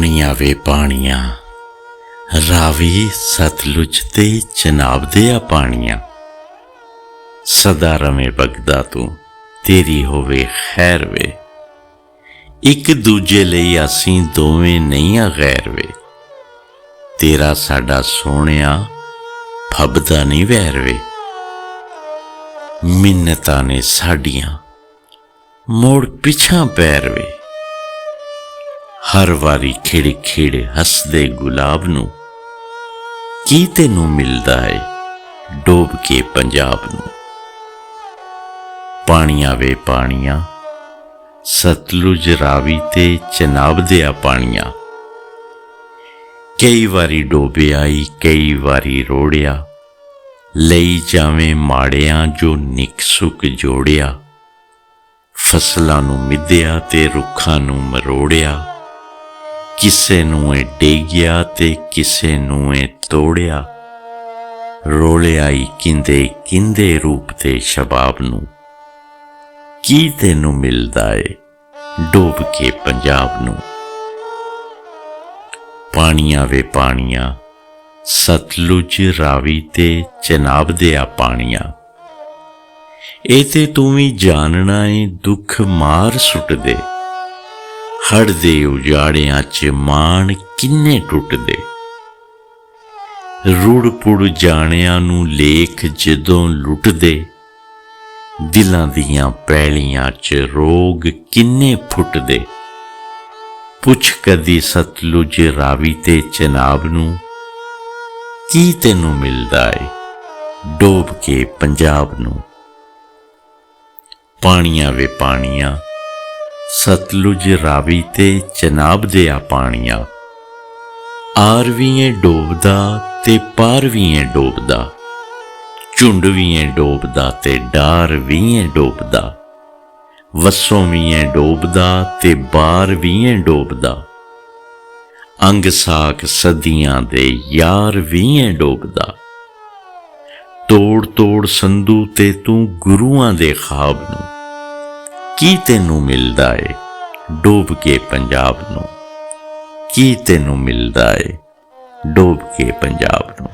ਪਾਣੀਆਂ ਵੇ ਪਾਣੀਆਂ। ਰਾਵੀ ਸਤਲੁਜ ਤੇ ਚਨਾਬ ਦੇ ਆ ਪਾਣੀਆਂ। ਸਦਾ ਰਵੇਂ ਬਗਦਾ ਤੂੰ, ਤੇਰੀ ਹੋਵੇ ਖੈਰ ਵੇ। ਇੱਕ ਦੂਜੇ ਲਈ ਅਸੀਂ ਦੋਵੇਂ ਨਹੀਂ ਆ ਗੈਰ ਵੇ। ਤੇਰਾ ਸਾਡਾ ਸੋਹਣਿਆ ਫੱਬਦਾ ਨਹੀਂ ਵੈਰ ਵੇ। ਮਿੰਨਤਾਂ ਨੇ ਸਾਡੀਆਂ, ਮੋੜ ਪਿਛਾਂ ਪੈਰ ਵੇ। ਹਰ ਵਾਰੀ ਖਿੜ ਖਿੜ ਹੱਸਦੇ ਗੁਲਾਬ ਨੂੰ ਕੀ ਤੈਨੂੰ ਮਿਲਦਾ ਏ ਡੋਬ ਕੇ ਪੰਜਾਬ ਨੂੰ? ਪਾਣੀਆਂ ਵੇ ਪਾਣੀਆਂ, ਸਤਲੁਜ ਰਾਵੀ ਤੇ ਚਨਾਬ ਦੇ ਆ ਪਾਣੀਆਂ। ਕਈ ਵਾਰੀ ਡੋਬਿਆ ਈ, ਕਈ ਵਾਰੀ ਰੋੜਿਆ। ਲਈ ਜਾਵੇਂ ਮਾੜਿਆਂ ਜੋ ਨਿਕ ਸੁਕ ਜੋੜਿਆ। ਫਸਲਾਂ ਨੂੰ ਮਿੱਧਿਆ ਤੇ ਰੁੱਖਾਂ ਨੂੰ ਮਰੋੜਿਆ। ਕਿਸੇ ਨੂੰ ਏ ਡੇਗਿਆ ਤੇ ਕਿਸੇ ਨੂੰ ਏ ਤੋੜਿਆ। ਰੋਲਿਆ ਈ ਕਿੰਦੇ ਕਿੰਦੇ ਰੂਪ ਤੇ ਸ਼ਬਾਬ ਨੂੰ। ਕੀ ਤੈਨੂੰ ਮਿਲਦਾ ਏ ਡੋਬ ਕੇ ਪੰਜਾਬ ਨੂੰ? ਪਾਣੀਆਂ ਵੇ ਪਾਣੀਆਂ, ਸਤਲੁਜ ਰਾਵੀ ਤੇ ਚਨਾਬ ਦੇ ਆ ਪਾਣੀਆਂ। ਇਹ ਤੇ ਤੂੰ ਵੀ ਜਾਣਨਾ ਏ ਦੁੱਖ ਮਾਰ ਸੁੱਟਦੇ। ਹੜ ਦੇ ਉਜਾੜਿਆਂ ਚ ਮਾਣ ਕਿੰਨੇ ਟੁੱਟਦੇ? ਰੂੜ ਪੁੜ ਜਾਣਿਆਂ ਨੂੰ ਲੇਖ ਜਦੋਂ ਲੁੱਟਦੇ, ਦਿਲਾਂ ਦੀਆਂ ਪੈਲੀਆਂ 'ਚ ਰੋਗ ਕਿੰਨੇ ਫੁੱਟਦੇ? ਪੁੱਛ ਕਦੀ ਸਤਲੁਜ ਰਾਵੀ ਤੇ ਚਨਾਬ ਨੂੰ, ਕੀ ਤੈਨੂੰ ਮਿਲਦਾ ਏ? ਡੋਬ ਕੇ ਪੰਜਾਬ ਨੂੰ। ਪਾਣੀਆਂ ਵੇ ਪਾਣੀਆਂ ਸਤਲੁਜ ਰਾਵੀ ਤੇ ਚਨਾਬ ਦੇ ਆ ਪਾਣੀਆਂ। ਆਰਵੀਏ ਡੋਬਦਾ ਤੇ ਪਾਰ ਵੀ ਏ ਡੋਬਦਾ। ਝੁੰਡ ਵੀ ਏ ਡੋਬਦਾ ਤੇ ਡਾਰ ਵੀ ਡੋਬਦਾ। ਵਸੋਂ ਵੀ ਏ ਡੋਬਦਾ ਤੇ ਬਾਰ ਵੀ ਏ ਡੋਬਦਾ। ਅੰਗ ਸਾਖ ਸਦੀਆਂ ਦੇ ਯਾਰ ਵੀ ਏ ਡੋਬਦਾ। ਤੋੜ ਤੋੜ ਸੰਧੂ ਤੇ ਤੂੰ ਗੁਰੂਆਂ ਦੇ ਖਾਬ ਨੂੰ ਕੀ ਤੈਨੂੰ ਮਿਲਦਾ ਏ ਡੋਬ ਕੇ ਪੰਜਾਬ ਨੂੰ? ਕੀ ਤੈਨੂੰ ਮਿਲਦਾ ਏ ਡੋਬ ਕੇ ਪੰਜਾਬ ਨੂੰ?